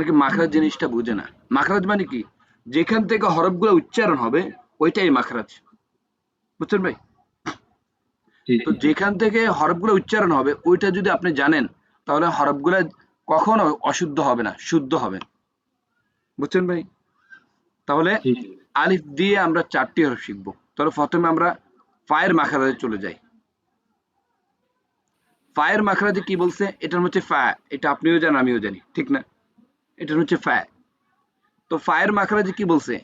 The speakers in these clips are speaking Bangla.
অনেকে মাখরাজ জিনিসটা বুঝে না। মাখরাজ মানে কি? যেখান থেকে হরফগুলো উচ্চারণ হবে ওইটাই মাখরাজ। বুঝছেন ভাই? তো যেখান থেকে হরফগুলো উচ্চারণ হবে ওইটা যদি আপনি জানেন তাহলে হরফগুলো কখনো অশুদ্ধ হবে না শুদ্ধ হবে। বুঝছেন ভাই? তাহলে আলিফ দিয়ে আমরা চারটি হরফ শিখব। তাহলে প্রথমে আমরা ফায়ের মাখরাজে চলে যাই। ফায়ের মাখরাজে কি বলছে? এটার হচ্ছে ফা এটা আপনিও জানেন আমিও জানি ঠিক না? এটার হচ্ছে ফা তো ফায়ের মাখরাজে কি বলছে?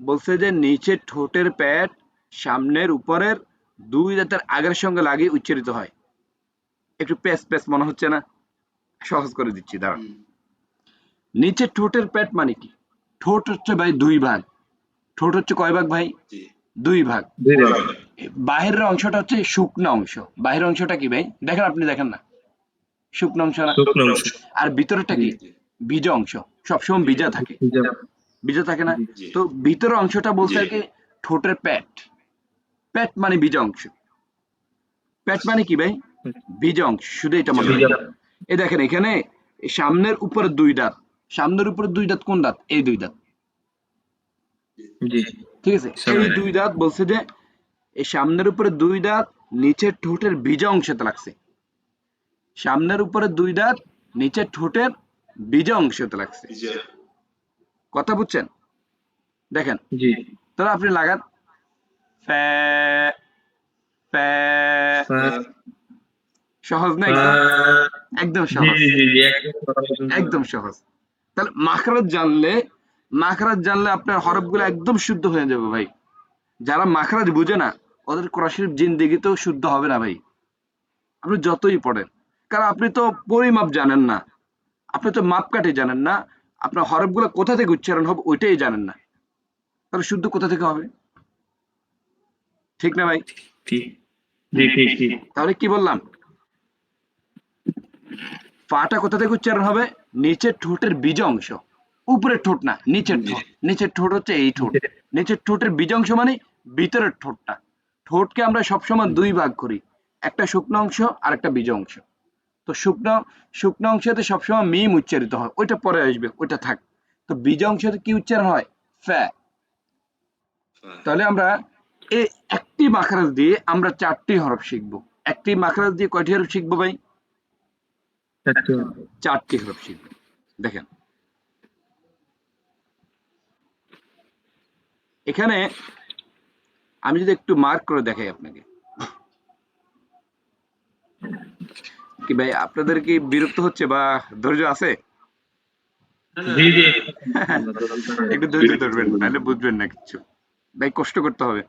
বলছে যে নিচে ঠোঁটের প্যাট সামনের উপরের দুই দাঁতের আগের সঙ্গে লাগিয়ে উচ্চারিত হয়। একটু প্যাস প্যাস মনে হচ্ছে না? সহজ করে দিচ্ছি দাঁড়ান। নিচে ঠোঁটের প্যাট মানে কি? ঠোঁট হচ্ছে ভাই দুই ভাগ। ঠোঁট হচ্ছে কয় ভাগ ভাই? দুই ভাগ। দুই বাহিরের অংশটা হচ্ছে শুকনো অংশ। বাহিরের অংশটা কি ভাই? দেখেন আপনি দেখেন না। শুকনো অংশ না? আর ভিতরেরটা কি? বীজ অংশ। সবসময় ভিজা থাকে। ভিজা থাকে না? তো ভিতরের অংশটা বলছে আর কি ঠোঁটের প্যাট। প্যাট মানে বীজ অংশ। প্যাট মানে কি ভাই? বীজ অংশ। শুধু এটা মনে। এই দেখেন এখানে সামনের উপরে দুই দাঁত। সামনের উপরে দুই দাঁত কোন দাঁত? এই দুই দাঁত। ঠিক আছে। এই দুই দাঁত বলছে যে এই সামনের উপরে দুই দাঁত নিচের ঠোঁটের বীজা অংশতে লাগছে। সামনের উপরে দুই দাঁত নিচের ঠোঁটের বীজা অংশতে লাগছে। কথা বুঝছেন? দেখেন। জি। তাহলে আপনি লাগান। সহজ না একদম? সহজ। জি জি জি একদম একদম সহজ। তাহলে মাখরাজ জানলে মাখরাজ জানলে আপনার হরফগুলো একদম শুদ্ধ হয়ে যাবে ভাই। যারা মাখরাজ বুঝে না ওদের কোরআন শরীফ জিন্দেগিতেও শুদ্ধ হবে না ভাই। আপনি যতই পড়েন। কারণ আপনি তো পরিমাপ জানেন না। আপনি তো মাপকাঠি জানেন না আপনার হরফগুলো কোথা থেকে উচ্চারণ হবে ওইটাই জানেন না। তাহলে শুদ্ধ কোথা থেকে হবে? ঠিক না ভাই? তাহলে কি বললাম? ফাটা কোথা থেকে উচ্চারণ হবে? নিচের ঠোঁটের বীজ অংশ। উপরের ঠোঁট না নিচের ঠোঁট। নিচের ঠোঁট হচ্ছে এই ঠোঁট। নিচের ঠোঁটের বীজ অংশ মানে ভিতরের ঠোঁটটা। ঠোঁটকে আমরা সবসময় দুই ভাগ করি। একটা শুকনো অংশ আর একটা বীজ অংশ। তো শুকনো শুকনো অংশতে সবসময় মিম উচ্চারিত হয়। ওইটা পরে আসবে ওইটা থাক। তো বীজ অংশতে কি উচ্চারণ হয়? ফ্যা। তাহলে আমরা এই একটি মাখরাজ দিয়ে আমরা চারটি হরফ শিখব। একটি মাখরাজ দিয়ে কয়টি হরফ শিখব ভাই? চারটি চারটি হরফ শিখব। দেখেন। এখানে আমি যদি একটু মার্ক করে দেখাই আপনাকে। কি ভাই আপনাদের কি বিরক্ত হচ্ছে বা ধৈর্য আছে? একটু ধৈর্য ধরবেন নাহলে বুঝবেন না কিছু। ভাই কষ্ট করতে হবে।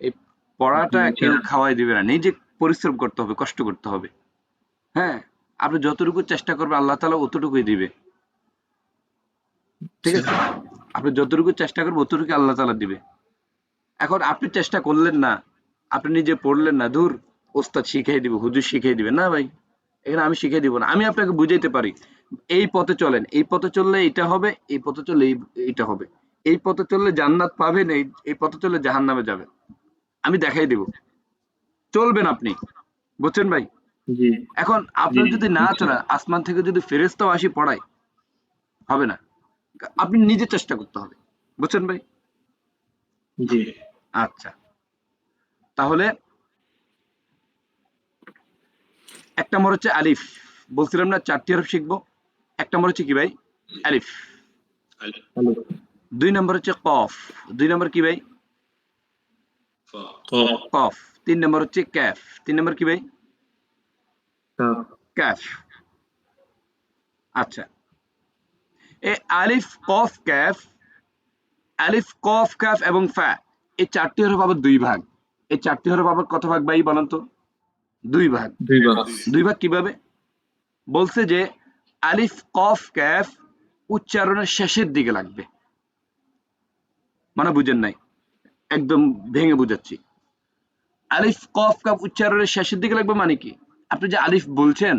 এই পড়াটা কেউ খাওয়াই দিবে না নিজে পরিশ্রম করতে হবে কষ্ট করতে হবে। হ্যাঁ আপনি যতটুকু চেষ্টা করবেন আল্লাহ তালা অতটুকুই দিবে। ঠিক আছে? আপনি যতটুকু চেষ্টা করবেন অতটুকু আল্লাহ তালা দিবে। এখন আপনি চেষ্টা করলেন না আপনি নিজে পড়লেন না দূর ওস্তাদ শিখাই দিব হুজুর শিখাই দিবে। না ভাই এখানে আমি শিখাই দিব না আমি আপনাকে বুঝাইতে পারি। এই পথে চলেন এই পথে চললে এটা হবে এই পথে চললে এই- এইটা হবে। এই পথে চললে জান্নাত পাবেন এই এই পথে চললে জাহান নামে যাবেন। আমি দেখাই দিব। চলবেন আপনি বুঝছেন ভাই? এখন আপনার যদি না। চলেন আসমান থেকে যদি ফেরেস্তাও আসি পড়ায় হবে না। আপনি নিজে চেষ্টা করতে হবে বুঝছেন ভাই? জি। আচ্ছা। তাহলে এক নম্বর হচ্ছে আলিফ। বলছিলাম না, চারটি হরফ শিখব। এক নম্বর হচ্ছে কি ভাই? আলিফ। দুই নম্বর হচ্ছে কফ। দুই নম্বর কি ভাই? কফ। তিন নম্বর হচ্ছে ক্যাফ। তিন নম্বর কি ভাই? ক্যাফ। আচ্ছা। এ আলিফ, কফ, ক্যাফ। আলিফ, কফ, ক্যাফ এবং ফ্যা এই চারটি হরফ আবার দুই ভাগ। এই চারটি হরফ আবার কত ভাগ ভাই বলেন তো? দুই ভাগ। দুই ভাগ। কীভাবে? বলছে যে আলিফ কফ ক্যাফ উচ্চারণের শেষের দিকে লাগবে। মানে বুঝেন নাই? একদম ভেঙে বুঝাচ্ছি। আলিফ কফ কাফ উচ্চারণের শেষের দিকে লাগবে মানে কি? আপনি যে আলিফ বলছেন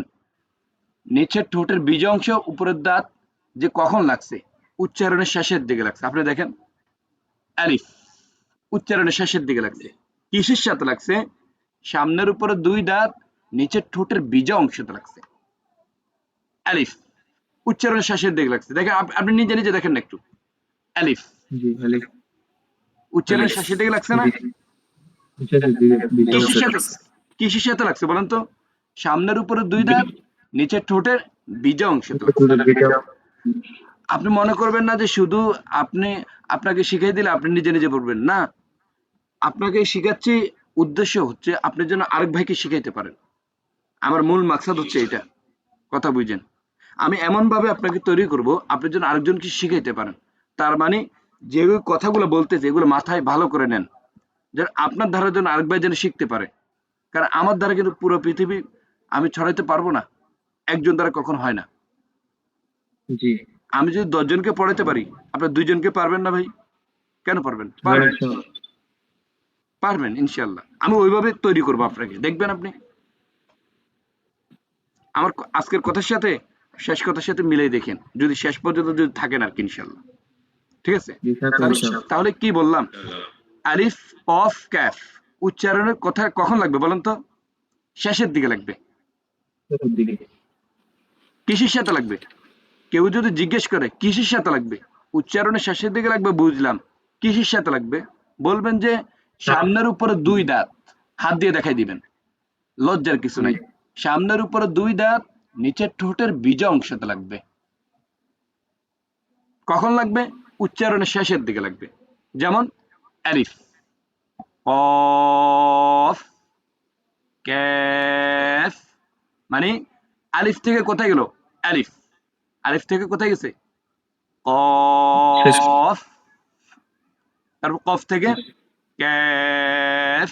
নিচের ঠোঁটের বীজ অংশ উপরের দাঁত যে কখন লাগছে উচ্চারণের শেষের দিকে লাগছে। আপনি দেখেন আলিফ উচ্চারণের শেষের দিকে লাগছে। কিসের সাথে লাগছে? সামনের উপরে দুই দাঁত নিচের ঠোঁটের বীজা অংশতে লাগছে। আলিফ উচ্চারণের শেষের দিকে লাগছে। দেখেন আপনি নিজে নিজে দেখেন না একটু। আলিফ আলিফ শেষের দিকে লাগছে না? কিসের সাথে লাগছে। বলেন তো? সামনের উপরে দুই দাঁত নিচের ঠোঁটের বীজা অংশ। আপনি মনে করবেন না যে শুধু আপনি আপনাকে শিখিয়ে দিলে আপনি নিজে নিজে পড়বেন না। আপনাকে শিখাচ্ছি উদ্দেশ্য হচ্ছে আপনি যেন আরেক ভাইকে শিখাইতে পারেন। আমার মূল মাকসাদ হচ্ছে এটা কথা বুঝেন? আমি এমন ভাবে আপনাকে তৈরি করব আপনি যেন আরেকজনকে শিখাইতে পারেন। তার মানে যে কথাগুলো বলতেছে এগুলো মাথায় ভালো করে নেন। যেন আপনার ধারা যেন আরেক ভাই যেন শিখতে পারে। কারণ আমার দ্বারা কিন্তু পুরো পৃথিবী আমি ছড়াইতে পারব না। একজন দ্বারা কখন হয় না। জি। আমি যদি দশজনকে পড়াতে পারি আপনার দুইজনকে পারবেন না ভাই? কেন পারবেন? পারবেন। পারবেন ইনশাল্লাহ আমি ওইভাবে তৈরি করব আপনাকে। দেখবেন আপনি। আমার আজকের কথার সাথে শেষ কথার সাথে মিলাই দেখেন। যদি শেষ পর্যন্ত যদি থাকেন আর কি ইনশাল্লাহ ঠিক আছে? তাহলে- কি বললাম? আলিফ অফ ক্যাফ। উচ্চারণের কথা কখন লাগবে বলেন তো? শেষের দিকে লাগবে। কিসের সাথে লাগবে? কেউ যদি জিজ্ঞেস করে কিসের সাথে লাগবে? উচ্চারণের শেষের দিকে লাগবে বুঝলাম। কিসের সাথে লাগবে? বলবেন যে সামনের উপরে দুই দাঁত। হাত দিয়ে দেখাই দিবেন। লজ্জার কিছু নাই। সামনের উপরে দুই দাঁত নিচের ঠোঁটের বীজা অংশতে লাগবে। কখন লাগবে? উচ্চারণের শেষের দিকে লাগবে। যেমন আলিফ অফ ক্যাফ। মানে আলিফ থেকে কোথায় গেল? আলিফ। আলিফ থেকে কোথায় গেছে? কফ। তারপর কফ থেকে ক্যাফ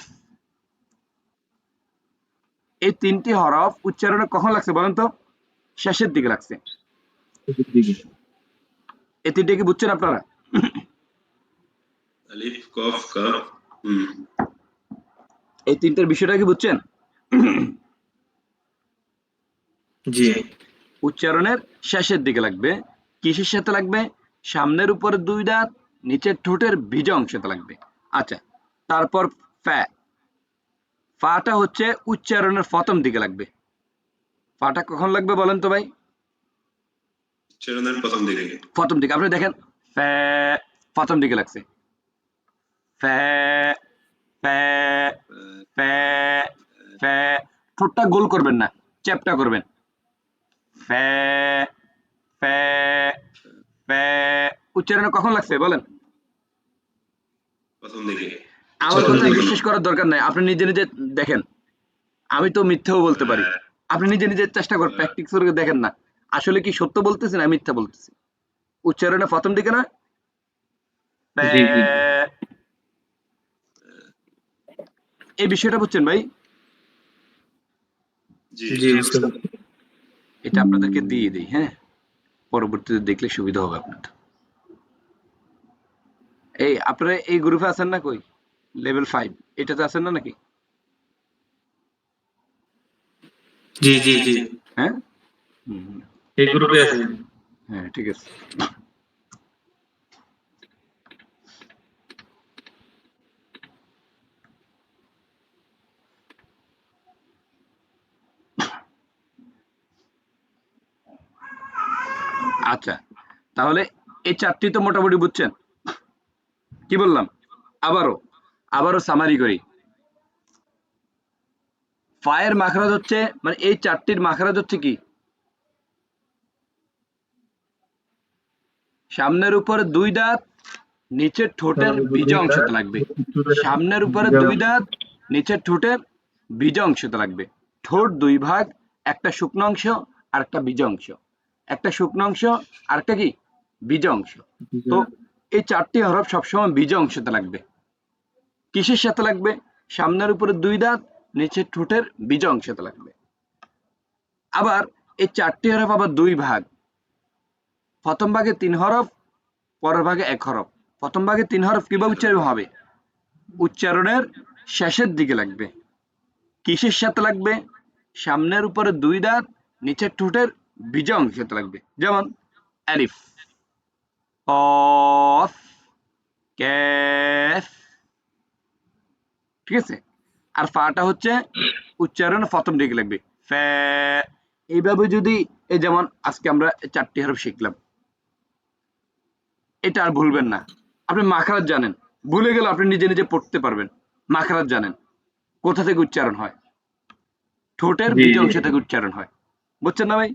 এই তিনটি হরফ উচ্চারণে কখন লাগছে বলেন তো? শেষের দিকে লাগছে। এই তিনটে কি বুঝছেন আপনারা? আলিফ কফ কাফ এই তিনটের বিষয়টা কি বুঝছেন? জি। উচ্চারণের শেষের দিকে লাগবে। কিসের সাথে লাগবে? সামনের উপরে দুই দাঁত নিচের ঠোঁটের বীজ অংশতে লাগবে। আচ্ছা তারপর ফ্যা ফাটা হচ্ছে উচ্চারণের প্রথম দিকে লাগবে। ফাটা কখন লাগবে বলেন তো ভাই? উচ্চারণের প্রথম দিকে। প্রথম দিকে। আপনি দেখেন ফ্যা প্রথম দিকে লাগছে। ফ্যা ফ্যা ফ্যা ফ্যা ঠোঁটটা গোল করবেন না চ্যাপটা করবেন। ফ্যা ফ্যা ফ্যা উচ্চারণে কখন লাগছে বলেন? প্রথম দিকে। আমার কথা বিশ্বাস করার দরকার নাই। আপনি নিজে নিজে দেখেন। আমি তো মিথ্যাও বলতে পারি। আপনি নিজে নিজে চেষ্টা করেন প্র্যাকটিস করে দেখেন না। আসলে কি সত্য বলতেছি না মিথ্যা বলতেছি? উচ্চারণে প্রথম দিকে না। এই বিষয়টা বুঝছেন ভাই। এটা আপনাদেরকে দিয়ে দিই হ্যাঁ? পরবর্তীতে দেখলে সুবিধা হবে আপনাদের। এই আপনারা এই গ্রুপে আছেন না কই? লেভেল ফাইভ এটাতে আছেন না নাকি? জি জি জি। হ্যাঁ? এই গ্রুপে আছে হ্যাঁ ঠিক আছে। আচ্ছা তাহলে এই চারটি তো মোটামুটি বুঝছেন। কি বললাম? আবারও। আবারও সামারি করি। ফায়ের মাখরাজ হচ্ছে মানে এই চারটির মাখরাজ হচ্ছে কি? সামনের উপরে দুই দাঁত, নিচের ঠোঁটের বীজ অংশতে লাগবে। সামনের উপরে দুই দাঁত, নিচের ঠোঁটের বীজ অংশতে লাগবে। ঠোঁট দুই ভাগ, একটা শুকনো অংশ আর একটা বীজ অংশ। একটা শুকনো অংশ আর একটা কি? বীজ অংশ। তো এই চারটি হরফ সবসময় বীজ অংশতে লাগবে। কিসের সাথে লাগবে? সামনের উপরে দুই দাঁত নিচের ঠোঁটের বীজ অংশতে লাগবে। আবার এই চারটি হরফ আবার দুই ভাগ। প্রথম ভাগে তিন হরফ, পরের ভাগে এক হরফ। প্রথম ভাগে তিন হরফ কীভাবে উচ্চারণ হবে? উচ্চারণের শেষের দিকে লাগবে। কিসের সাথে লাগবে? সামনের উপরে দুই দাঁত, নিচের ঠোঁটের বীজ অংশতে লাগবে। যেমন আলিফ অফ ক্যাফ ঠিক আছে? আর ফাটা হচ্ছে উচ্চারণ প্রথম দিকে লাগবে। ফ্যা। এইভাবে যদি এই যেমন আজকে আমরা চারটি হরফ শিখলাম। এটা আর ভুলবেন না। আপনি মাখারাত জানেন। ভুলে গেলে আপনি নিজে নিজে পড়তে পারবেন। মাখারাত জানেন। কোথা থেকে উচ্চারণ হয়? ঠোঁটের বিজ। অংশ থেকে উচ্চারণ হয়। বুঝছেন না ভাই?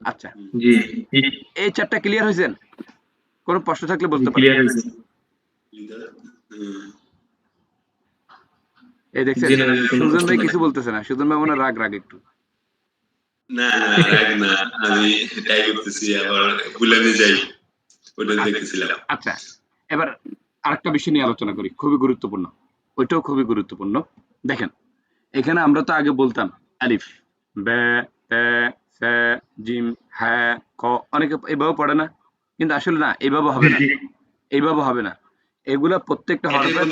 আচ্ছা। এই চারটা ক্লিয়ার হয়েছেন কোনো প্রশ্ন থাকলে বলতে পারেন ক্লিয়ার হয়েছে লিডার হুম এই দেখছেন সুজন ভাই কিছু বলতেছে না। সুজন ভাই মনে রাগ রাগ একটু। না না রাগ না। আমি ট্রাই করতেছি আবার ভুলে নিয়ে যাই। ওটা দেখতেছিলাম। আচ্ছা। এবার আরেকটা বিষয় নিয়ে আলোচনা করি। খুবই গুরুত্বপূর্ণ। ওইটাও খুবই গুরুত্বপূর্ণ। দেখেন এখানে আমরা তো আগে বলতাম আলিফ বে তে সে জিম হ্যাঁ ক অনেকে এভাবে পড়ে না। কিন্তু আসলে না এইভাবে হবে না। এইভাবে হবে না। এগুলা প্রত্যেকটা হরফের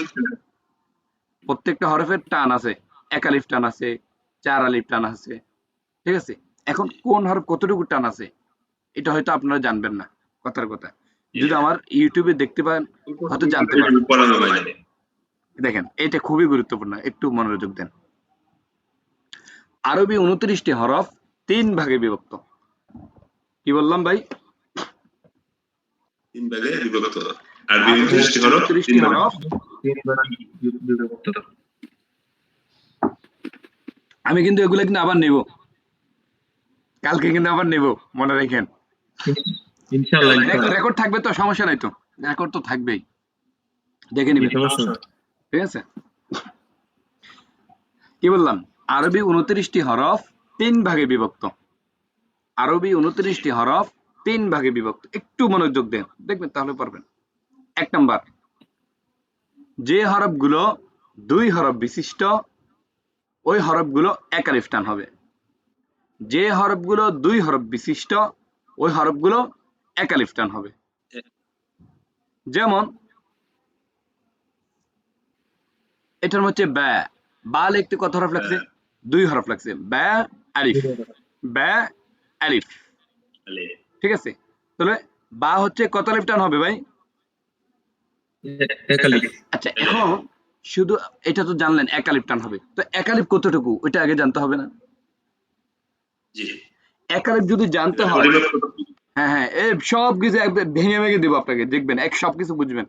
প্রত্যেকটা হরফের টান আছে, এক আলিফ টান আছে, চার আলিফ টান আছে, ঠিক আছে? এখন কোন হরফ কতটুকু টান আছে, এটা হয়তো আপনারা জানবেন না, কথার কথা। যদি আমার ইউটিউবে দেখতে পান হয়তো জানতে পারবেন। পড়ানো হয় না দেখেন, এটা খুবই গুরুত্বপূর্ণ, একটু মনোযোগ দেন। আরবি উনত্রিশটি হরফ তিন ভাগে বিভক্ত। কি বললাম ভাই? তিন ভাগে বিভক্ত। আরবি উনত্রিশটি হরফ আমি কিন্তু এগুলো কিন্তু আবার নেব। কালকে কিন্তু আবার নেব মনে রাখেন। ইনশাআল্লাহ রেকর্ড থাকবে তো সমস্যা নাই তো। রেকর্ড তো থাকবেই। দেখে নিবেন। ঠিক আছে? কি বললাম? আরবি উনত্রিশটি হরফ তিন ভাগে বিভক্ত। আরবি উনত্রিশটি হরফ তিন ভাগে বিভক্ত। একটু মনোযোগ দেন। দেখবেন তাহলে পারবেন। এক নাম্বার। যে হরফগুলো দুই হরফ বিশিষ্ট ওই হরফগুলো এক আলিফ টান হবে। যে হরফগুলো দুই হরফ বিশিষ্ট ওই হরফগুলো এক আলিফ টান হবে। যেমন এটার হচ্ছে ব্যা বা লিখতে কত হরফ লাগছে? দুই হরফ লাগছে। ব্যা আলিফ। ব্যা আলিফ। ঠিক আছে? তাহলে বা হচ্ছে কত আলিফ টান হবে ভাই? আচ্ছা এখন শুধু এটা তো জানলেন এক আলিফ টান হবে। তো এক আলিফ কতটুকু? ওইটা আগে জানতে হবে না? জি। এক আলিফ যদি জানতে হয় হ্যাঁ হ্যাঁ এই সব কিছু ভেঙে ভেঙে দেবো আপনাকে দেখবেন এক সব কিছু বুঝবেন।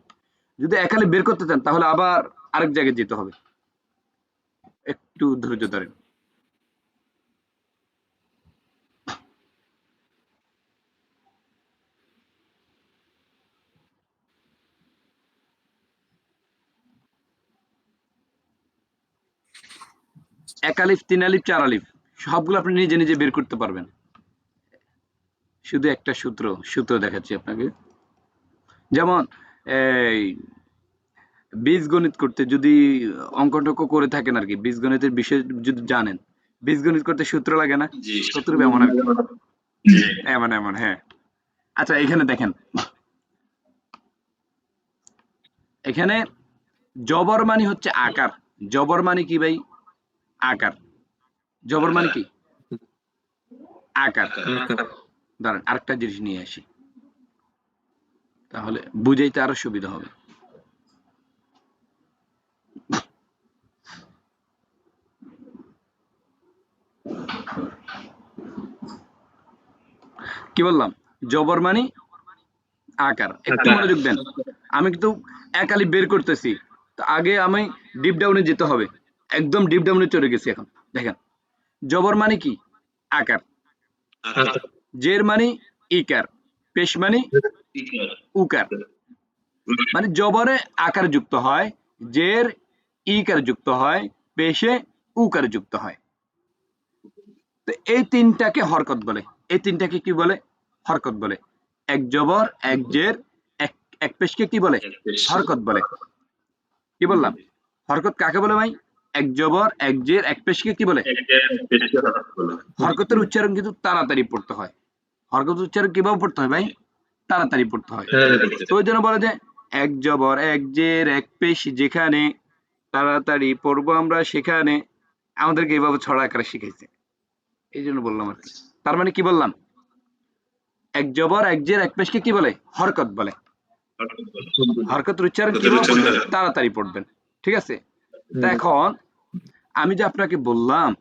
যদি একালে বের করতে চান তাহলে আবার আরেক জায়গায় যেতে হবে। একটু ধৈর্য ধরেন। এক আলিফ তিন আলিফ চার আলিফ সবগুলো আপনি নিজে নিজে বের করতে পারবেন। শুধু একটা সূত্র সূত্র দেখাচ্ছি আপনাকে। যেমন এই বীজগণিত করতে যদি অঙ্ক টঙ্ক করে থাকেন আর কি বীজগণিতের বিষয় যদি জানেন বীজগণিত করতে সূত্র লাগে না? সূত্র এমন এমন এমন হ্যাঁ। আচ্ছা এখানে দেখেন। এখানে জবর মানে হচ্ছে আকার। জবর মানে কি ভাই? আকার। জবর মানে কি? আকার। দাঁড়ান আরেকটা জিনিস নিয়ে আসি। তাহলে বুঝাইতে আরও সুবিধা হবে। কি বললাম? জবর মানে আকার। একটু মনোযোগ দেন। আমি কিন্তু একালি বের করতেছি। তো আগে আমি ডিপ ডাউনে যেতে হবে। একদম ডিপ ডাউনে চলে গেছি এখন। দেখেন জবর মানে কি? আকার। জের মানে ইকার পেশ মানে উকার। মানে জবরে আকার যুক্ত হয় জের ইকার যুক্ত হয় পেশে উকার যুক্ত হয়। তো এই তিনটাকে হরকত বলে। এই তিনটাকে কি বলে? হরকত বলে। এক জবর এক জের এক এক পেশকে কি বলে? হরকত বলে। কি বললাম? হরকত কাকে বলে ভাই? এক জবর এক জের এক পেশকে কি বলে? হরকতের উচ্চারণ কিন্তু তাড়াতাড়ি পড়তে হয়। হরকতের উচ্চারণ কীভাবে পড়তে হয় ভাই? তাড়াতাড়ি পড়তে হয়। তো ওই জন্য বলে যে এক জবর এক জের এক পেশ যেখানে তাড়াতাড়ি পড়ব আমরা সেখানে। আমাদেরকে এইভাবে ছড়া আকারে শিখাইছে। এই জন্য বললাম আর কি। তার মানে কি বললাম? এক জবর এক জের এক পেশকে কি বলে? হরকত বলে। হরকতের উচ্চারণ উচ্চারণ তাড়াতাড়ি পড়বেন। ঠিক আছে? এখন আমি যে আপনাকে বললাম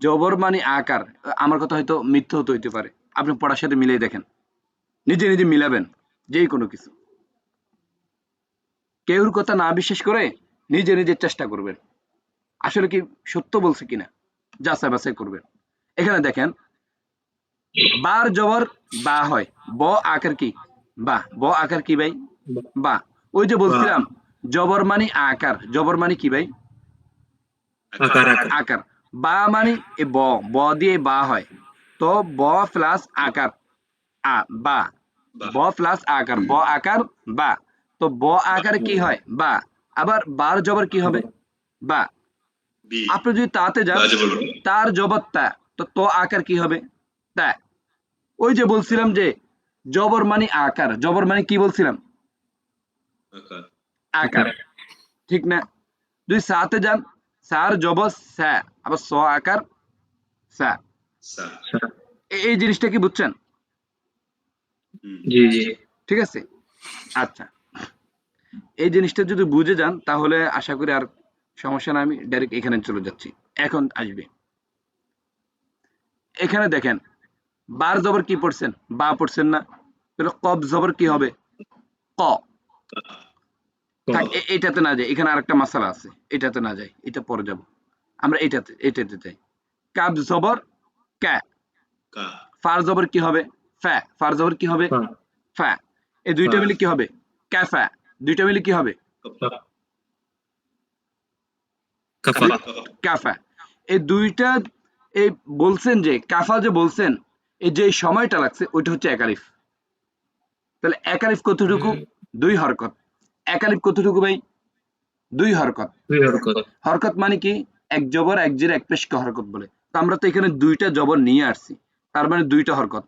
জবর মানে আকার আমার কথা হয়তো মিথ্যা হতে হইতে পারে। আপনি পড়ার সাথে মিলিয়ে দেখেন। নিজে নিজে মিলাবেন যেই কোনো কিছু। কেউর কথা না বিশ্বাস করে নিজে নিজে চেষ্টা করবেন। আসলে কি সত্য বলছে কিনা? যাচাই বাছাই করবেন। এখানে দেখেন বার জবর বা হয়। ব আকার কি? বা। ব আকার কি ভাই? বা। ওই যে বলছিলাম জবর মানে আকার। জবর মানে কি ভাই? আকার বা মানে এ ব ব দিয়ে বা হয়। তো ব প্লাস আকার। আ বা। বা। প্লাস আকার। ব আকার বা। তো ব আকার কি হয়? বা। আবার বার জবর কি হবে? বা। আপনি যদি তাতে যান তার জবর তা। তো তো আকার কি হবে? তা। ওই যে বলছিলাম যে জবর মানে আকার। জবর মানে কি বলছিলাম? আকার। আকার। ঠিক না? যদি সাথে যান সার জবর সা আবার স আকার সা সা এ- এই জিনিসটা কি বুঝছেন? হুম। জি জি। ঠিক আছে? আচ্ছা। এই জিনিসটা যদি বুঝে যান তাহলে আশা করি আর সমস্যা না আমি ডাইরেক্ট এখানে চলে যাচ্ছি। এখন আসবে। এখানে দেখেন বার জবর কি পড়ছেন? বা পড়ছেন না। তাহলে কব জবর কি হবে? ক। এটাতে না যাই এখানে আরেকটা মাসালা আছে এটাতে না যাই এটা পরে যাব। আমরা এটাতে এটাতে যাই। কাব জবর ক্যা ফার জবর কি হবে? ফ্যা ফার জবর কি হবে? ফা। ফ্যা এই দুইটা মিলে কি হবে? ক্যাফা দুইটা মিলে কি হবে? কাফা। কাফা। কাফা। এই দুইটা এই বলছেন যে কাফা যে বলছেন এই যে সময়টা লাগছে ওইটা হচ্ছে একালিফ। তাহলে একালিফ কতটুকু? দুই হরকত। একালিফ কতটুকু ভাই? দুই হরকত। হরকত। মানে কি? এক জবর এক জির এক পেশকে হরকত বলে। তো আমরা তো এখানে দুইটা জবর নিয়ে আসছি। তার মানে দুইটা হরকত।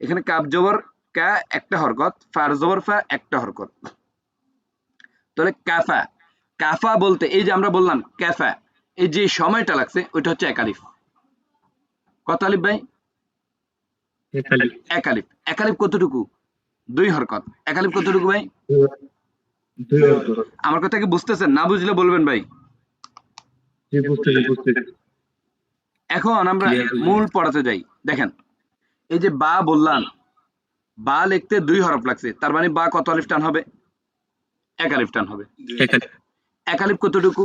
এখানে কাপ জবর কা একটা হরকত। ফার জবর ফা একটা হরকত। তাহলে কাফা। কাফা বলতে এই যে আমরা বললাম ক্যাফা এই যে সময়টা লাগছে ওইটা হচ্ছে একালিফ কত আলিফ ভাই? একালি একালিফ একালিফ কতটুকু? দুই হরকত। একালিফ কতটুকু ভাই? আমার কথা কি বুঝতেছেন? না বুঝলে বলবেন ভাই। এখন আমরা মূল পড়াতে যাই। দেখেন এই যে বা বললাম বা লিখতে দুই হরফ লাগছে। তার মানে বা কত আলিফ টান হবে? এক আলিফ টান হবে। এক আলিফ। কতটুকু?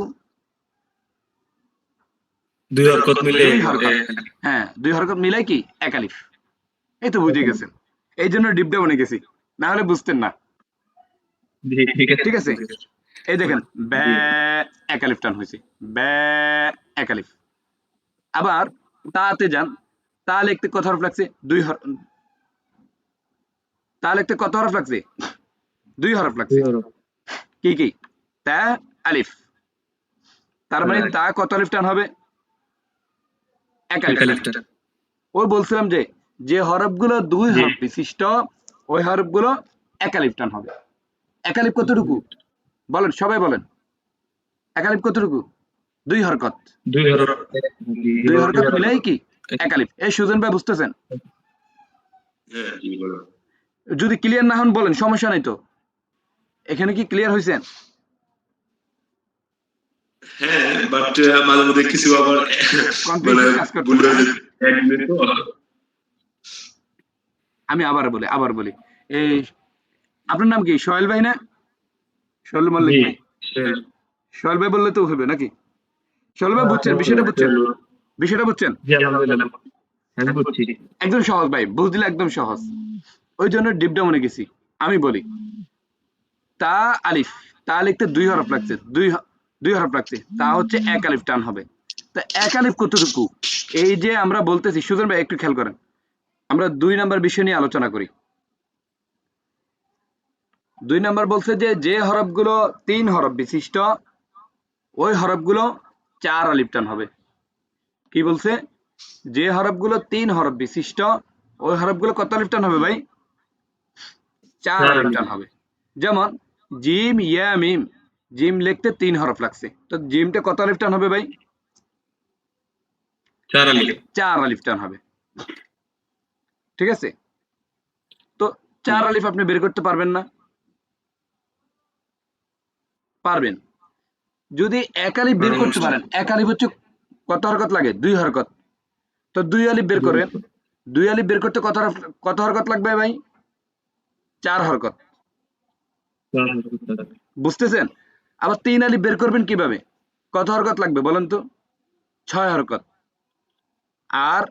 দুই হরকত মিলে। হ্যাঁ দুই হরকত মিলাই কি? এক আলিফ। এই তো বুঝে গেছেন। এই জন্য ডিপটা বনে গেছি। না হলে বুঝতেন না। ঠিক আছে। এই দেখেন ব্যা এক আলিফ টান হয়েছে। ব্যা এক আলিফ আবার তাতে যান তা লিখতে কত হরফ লাগছে? দুই হরফ তা লিখতে কত হরফ লাগছে? দুই হরফ লাগছে। কি কি? তা আলিফ। তার মানে। তা কত আলিফ টান হবে? এক আলিফ টান। ওই বলছিলাম যে যে হরফগুলো দুই হরফ বিশিষ্ট ওই হরফগুলো একালিফ টান হবে। একালিফ কতটুকু? বলেন সবাই বলেন। একালিফ কতটুকু? দুই হরকত। দুই হরকত। মিলাই কি? একালিফ এই সুজন ভাই বুঝতেছেন? হ্যাঁ যদি ক্লিয়ার না হন বলেন সমস্যা নাই তো। এখানে কি ক্লিয়ার হয়েছেন হ্যাঁ বাট মাঝে মধ্যে কিছু আবার Confusion মানে। হয়ে তো আমি আবার বলি আবার বলি। এই আপনার নাম কি? সোহেল ভাই না? সোহেল মল্লিক সোহেল ভাই বললে তো হবে নাকি? সোহেল ভাই বুঝছেন? বিষয়টা বুঝছেন? বিষয়টা বুঝছেন? আমি একদম সহজ ভাই বুঝলে একদম সহজ। ওই জন্য ডিপটা মনে গেছি। আমি বলি তা আলিফ তা লিখতে দুই হরফ লাগছে। দুই দুই হরফ লাগছে। তা হচ্ছে এক আলিফ টান হবে। তা এক আলিফ কতটুকু? এই যে আমরা বলতেছি সুজন ভাই একটু খেয়াল করেন। আমরা দুই নাম্বার বিষয় নিয়ে আলোচনা করি। দুই নম্বর বলছে যে যে হরফগুলো তিন হরফ বিশিষ্ট ওই হরফগুলো চার আলিফ টান হবে। কি বলছে? যে হরফগুলো তিন হরফ বিশিষ্ট ওই হরফগুলো কত আলিফ টান হবে ভাই? চার চার আলিফ আলিফ। টান হবে। যেমন জিম ইয়া মিম। জিম লিখতে তিন হরফ লাগছে। তো জিমটা কত আলিফ টান হবে ভাই? চার আলি চার আলিফ টান হবে। ঠিক আছে? তো চার আলিফ আপনি বের করতে পারবেন না। পারবেন। যদি এক আলিফ বের করতে পারেন এক আলিফ হচ্ছে কত হরকত লাগে? দুই হরকত। তো দুই আলিফ বের করেন। দুই আলিফ বের করতে কত কত হরকত লাগবে ভাই? চার হরকত। বুঝতেছেন? আবার তিন আলিফ বের করবেন কীভাবে? কত হরকত লাগবে বলেন তো? ছয় হরকত। আর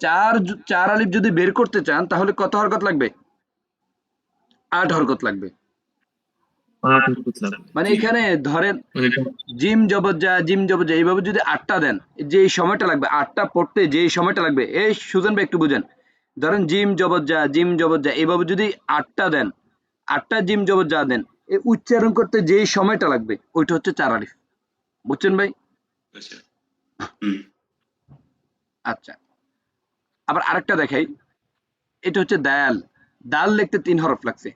চার চার আলিফ যদি বের করতে চান তাহলে কত হরকত লাগবে? আট হরকত লাগবে। মানে এখানে ধরেন মানে জিম জবজ্জা জিম জবজ্জা এইভাবে যদি আটটা দেন যে সময়টা লাগবে আটটা পড়তে যে সময়টা লাগবে এই সুজন ভাই একটু বুঝেন। ধরেন জিম জবজ্জা জিম জবজ্জা এইভাবে যদি আটটা দেন আটটা জিম জবজ্জা দেন এই উচ্চারণ করতে যে সময়টা লাগবে ওইটা হচ্ছে চার আলিফ। বুঝছেন ভাই? আচ্ছা। আচ্ছা। আবার আরেকটা দেখাই। এটা হচ্ছে দায়াল। দাল লিখতে তিন হরফ লাগছে।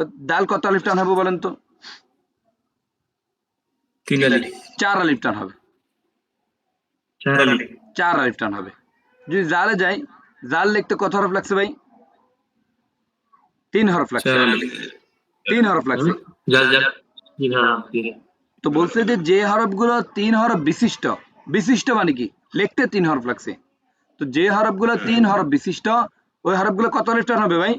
তো দাল কত আলিফ টান হবে বলেন তো? তিন আলিফ চার আলিফ টান হবে। চার আলিফ টান হবে। যদি জালে যাই জাল লিখতে কত হরফ লাগছে ভাই? তিন হরফ লাগছে। তিন হরফ লাগছে। তো বলছে যে যে হরফগুলো তিন হরফ বিশিষ্ট বিশিষ্ট মানে কি? লিখতে তিন হরফ লাগছে। তো যে হরফগুলো তিন হরফ বিশিষ্ট ওই হরফগুলো কত আলিফ টান হবে ভাই?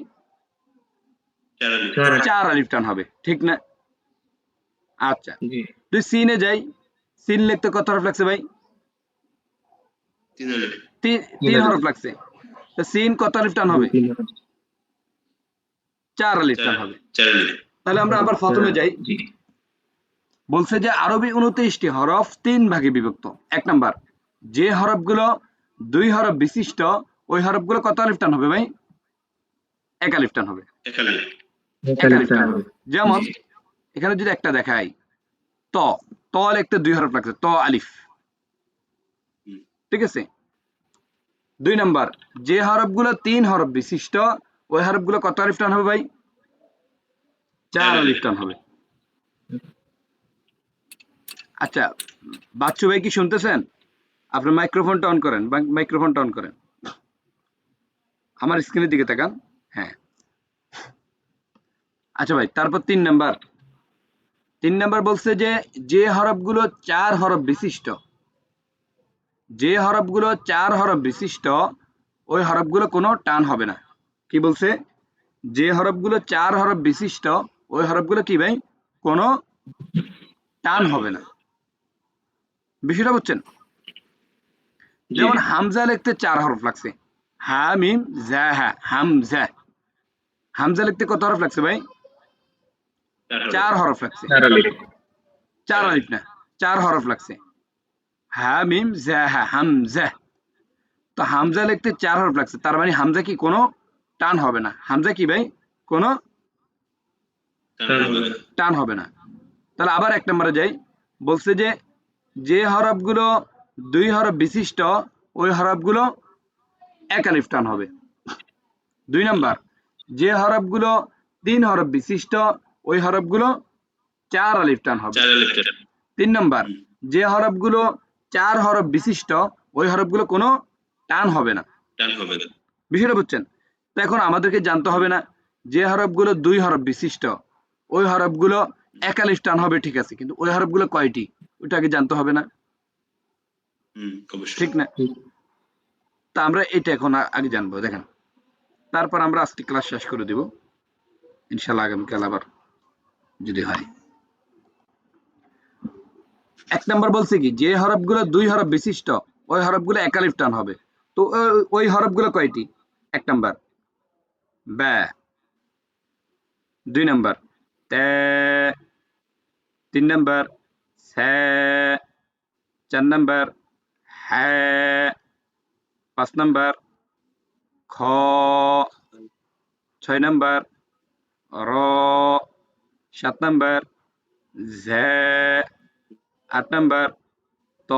চার আলিফ। টান হবে ঠিক না? আচ্ছা। তুই সিনে যাই। সিন লিখতে কত হরফ লাগছে ভাই? তিন। হরফ লাগছে। তো সিন কত আলিফ টান হবে? চার আলিফ টান হবে। তাহলে আমরা আবার প্রথমে যাই। বলছে যে আরবি উনত্রিশটি হরফ তিন ভাগে বিভক্ত। এক নাম্বার যে হরফগুলো দুই হরফ বিশিষ্ট ওই হরফগুলো কত আলিফ টান হবে ভাই? এক আলিফ টান হবে। এক আলিফ। যেমন এখানে যদি একটা দেখাই ত ত লিখতে দুই হরফ লাগছে ত আলিফ। ঠিক আছে? দুই নাম্বার যে হরফগুলো তিন হরফ বিশিষ্ট ওই হরফগুলো কত আলিফ টান হবে ভাই? চার আলিফ টান হবে। আচ্ছা বাচ্চু ভাই কি শুনতেছেন? আপনি মাইক্রোফোনটা অন করেন মাইক্রোফোনটা অন করেন। আমার স্ক্রিনের দিকে তাকান। হ্যাঁ। আচ্ছা ভাই তারপর তিন নাম্বার। তিন নাম্বার বলছে যে যে হরফগুলো চার হরফ বিশিষ্ট যে হরফগুলো চার হরফ বিশিষ্ট ওই হরফগুলো কোনো টান হবে না। কি বলছে? যে হরফগুলো চার হরফ বিশিষ্ট ওই হরফগুলো কি ভাই? কোনো টান হবে না। বিষয়টা বুঝছেন? যেমন হামজা লিখতে চার হরফ লাগছে। হা মিম জা হা হামজা। হামজা লিখতে কত হরফ লাগছে ভাই? চার হরফ। লাগছে। চার আলিফ না চার হরফ লাগছে। হা মিম জা হা হামজা। তো হামজা লিখতে চার হরফ লাগছে। তার মানে হামজা কি কোনো টান হবে না। হামজা কি ভাই? কোনো টান হবে না। তাহলে আবার এক নম্বরে যাই। বলছে যে যে হরফগুলো দুই হরফ বিশিষ্ট ওই হরফগুলো এক আলিফ টান হবে। দুই নাম্বার যে হরফগুলো তিন হরফ বিশিষ্ট ওই হরফগুলো চার আলিফ টান হবে। আলিফ তিন নাম্বার যে হরফগুলো চার হরফ বিশিষ্ট ওই হরফগুলো কোনো টান হবে না। টান হবে না। বিষয়টা বুঝছেন? তো এখন আমাদেরকে জানতে হবে না যে হরফগুলো দুই হরফ বিশিষ্ট ওই হরফগুলো একালিশ টান হবে ঠিক আছে কিন্তু ওই হরফগুলো কয়টি? ওইটা আগে জানতে হবে না। হুম ঠিক না? তা আমরা এটা এখন আগে জানব দেখেন। তারপর আমরা আজকে ক্লাস শেষ করে দিব। ইনশাল্লাহ আগামীকাল আবার যদি হয়। এক নম্বর বলছে কি, যে হরফগুলো দুই হরফ বিশিষ্ট, ওই হরফগুলো একালিফ টান হবে। তো ওই হরফগুলো কয়টি? এক নম্বর। ব্যা। দুই নম্বর। তে। তিন নম্বর। স্যা চার নাম্বার। হ্যাঁ। পাঁচ নম্বর। খ। ছয় নম্বর। র। সাত নাম্বার ঝে আট নাম্বার ত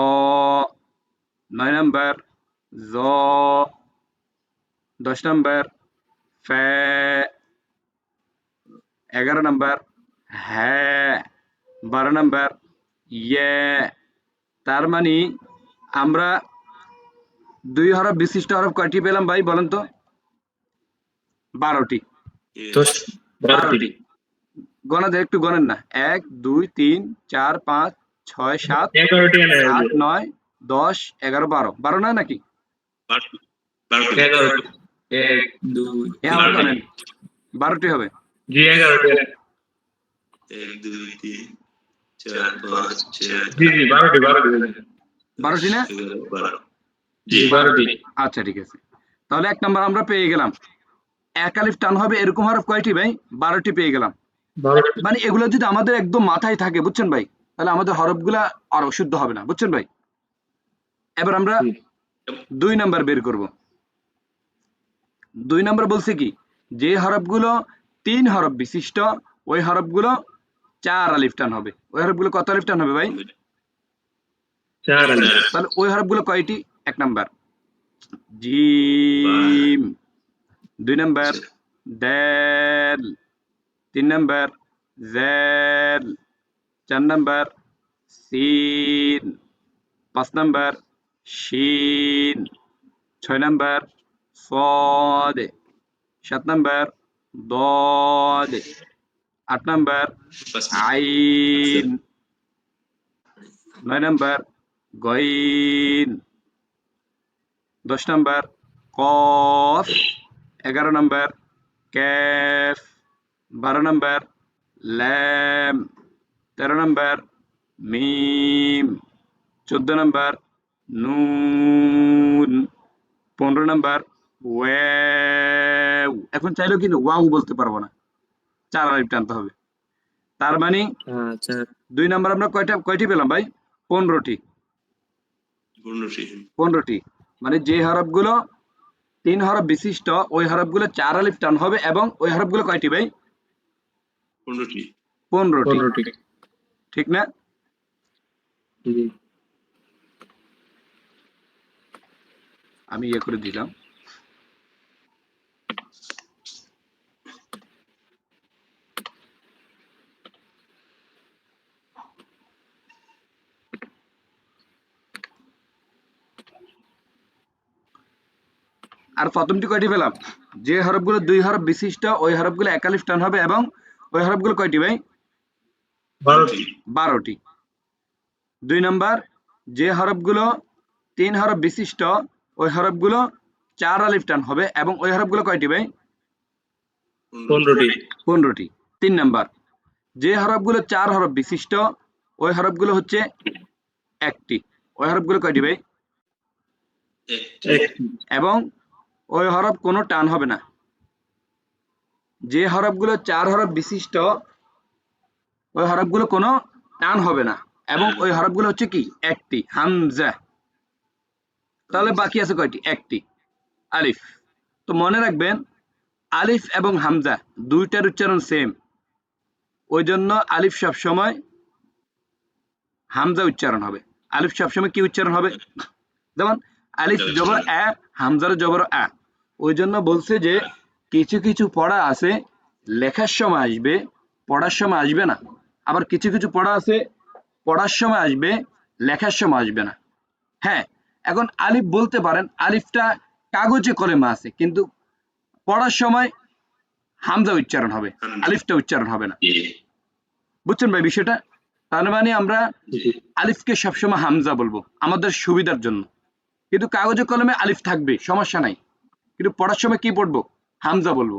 নয় নাম্বার জ দশ নাম্বার ফে এগারো নাম্বার হ্যাঁ বারো নাম্বার ইয়ে তার মানে আমরা দুই হরফ বিশিষ্ট হরফ কয়টি পেলাম ভাই বলেন তো বারোটি দশ বারোটি বারোটি গণা যায় একটু গণেন না। এক দুই তিন চার পাঁচ ছয় সাত আট নয় দশ এগারো বারো। বারো নয় নাকি? বারোটি হবে। বারোটি না? আচ্ছা ঠিক আছে। তাহলে এক নম্বর আমরা পেয়ে গেলাম। এক আলিফ টান হবে এরকম হরফ কয়টি ভাই? বারোটি পেয়ে গেলাম। মানে এগুলো যদি আমাদের একদম মাথায় থাকে বুঝছেন ভাই? তাহলে আমাদের হরফগুলা আর অশুদ্ধ হবে না বুঝছেন ভাই? এবার আমরা দুই নাম্বার বের করব। দুই নাম্বার বলছে কি? যে হরফগুলো তিন হরফ বিশিষ্ট ওই হরফগুলো চার আলিফ টান হবে। ওই হরফগুলো কত আলিফ টান হবে ভাই? চার আলি তাহলে ওই হরফগুলো কয়টি? এক নাম্বার। জিম। দুই নাম্বার। দেল। তিন নাম্বার জেল চার নাম্বার সিন পাঁচ নাম্বার শিন ছয় নাম্বার সদ সাত নাম্বার দদ আট নাম্বার পাঁচ আইন নয় নাম্বার গইন দশ নাম্বার কফ এগারো নাম্বার ক্যাফ বারো নম্বর ল্যাম তেরো নাম্বার মিম চোদ্দ নম্বর নুন পনেরো নাম্বার ওয়াও। এখন চাইলেও কিন্তু ওয়াও বলতে পারব না। চার আলিফ টানতে হবে। তার মানে আচ্ছা। দুই নম্বর আমরা কয়টা কয়টি পেলাম ভাই? পনেরোটি। পনেরোটি। পনেরোটি। মানে যে হরফগুলো তিন হরফ বিশিষ্ট ওই হরফগুলো চার আলিফ টান হবে এবং ওই হরফগুলো কয়টি ভাই? পনেরোটি। পনেরোটি। পনেরোটি। ঠিক না? আমি ইয়ে করে দিলাম। আর প্রথমটি কয়টি পেলাম? যে হরফগুলো দুই হরফ বিশিষ্ট ওই হরফগুলো একালিফ টান হবে এবং ওই হরফগুলো কয়টি ভাই? বারোটি। দুই নাম্বার যে হরফগুলো তিন হরফ বিশিষ্ট ওই হরফগুলো চার আলিফ টান হবে এবং ওই হরফগুলো কয়টি ভাই? পনেরোটি। পনেরোটি। তিন নাম্বার যে হরফগুলো চার হরফ বিশিষ্ট ওই হরফগুলো হচ্ছে একটি। ওই হরফগুলো কয়টি ভাই? এবং ওই হরফ কোনো টান হবে না। যে হরফগুলো চার হরফ বিশিষ্ট, ওই হরফগুলো কোনো টান হবে না। এবং ওই হরফগুলো হচ্ছে কি? একটি। হামজা। তাহলে বাকি আছে কয়টি? একটি। আলিফ। তো মনে রাখবেন, আলিফ এবং হামজা দুইটার উচ্চারণ সেম ওই জন্য আলিফ সব সময় হামজা উচ্চারণ হবে। আলিফ সবসময় কি উচ্চারণ হবে? যেমন আলিফ জবর আ, হামজার জবর আ। ওই জন্য বলছে যে কিছু কিছু পড়া আছে লেখার সময় আসবে পড়ার সময় আসবে না। আবার কিছু কিছু পড়া আছে পড়ার সময় আসবে লেখার সময় আসবে না। হ্যাঁ এখন আলিফ বলতে পারেন আলিফটা কাগজে কলমে আছে কিন্তু পড়ার সময় হামজা উচ্চারণ হবে আলিফটা উচ্চারণ হবে না। বুঝছেন ভাই বিষয়টা? তার মানে আমরা আলিফকে সবসময় হামজা বলব আমাদের সুবিধার জন্য। কিন্তু কাগজে কলমে আলিফ থাকবে সমস্যা নাই। কিন্তু পড়ার সময় কি পড়ব? হামজা বলব।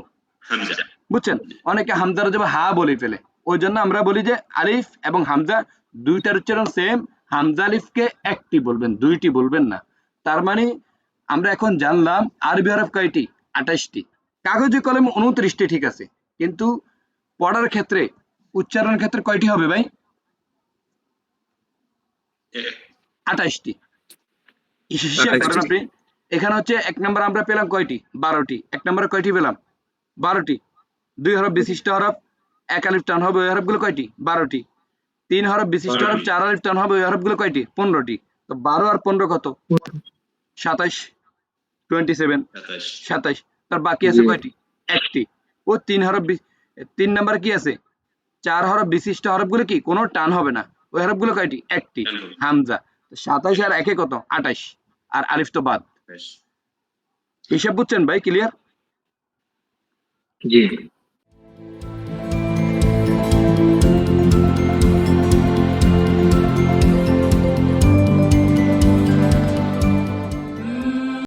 বুঝছেন? অনেকে হামজার যাবে হা বলে ফেলে। ওই জন্য আমরা বলি যে আলিফ এবং হামজা দুইটার উচ্চারণ সেম হামজা আলিফকে একটি বলবেন দুইটি বলবেন না। তার মানে আমরা এখন জানলাম আরবি হরফ কয়টি? আঠাশটি। কাগজে কলমে উনত্রিশটি ঠিক আছে। কিন্তু পড়ার ক্ষেত্রে উচ্চারণের ক্ষেত্রে কয়টি হবে ভাই? আঠাশটি। হিসাব করেন আপনি। এখানে হচ্ছে এক নম্বর আমরা পেলাম কয়টি? বারোটি। এক নম্বরে কয়টি পেলাম? বারোটি। দুই হরফ বিশিষ্ট হরফ এক আলিফ টান হবে ওই হরফগুলো কয়টি? বারোটি। তিন হরফ বিশিষ্ট হরফ চার আলিফ টান হবে ওই হরফগুলো কয়টি? পনেরোটি। তো বারো আর পনেরো কত? সাতাশ টোয়েন্টি সেভেন সাতাশ তার বাকি আছে কয়টি? একটি। ও তিন হরফ তিন নাম্বার কি আছে? চার হরফ বিশিষ্ট হরফগুলো কি? কোনো টান হবে না। ওই হরফগুলো কয়টি? একটি। হামজা। সাতাশ আর একে কত? আঠাশ আর আলিফ তো বাদ। বেশ। হিসাব বুঝছেন ভাই ক্লিয়ার জি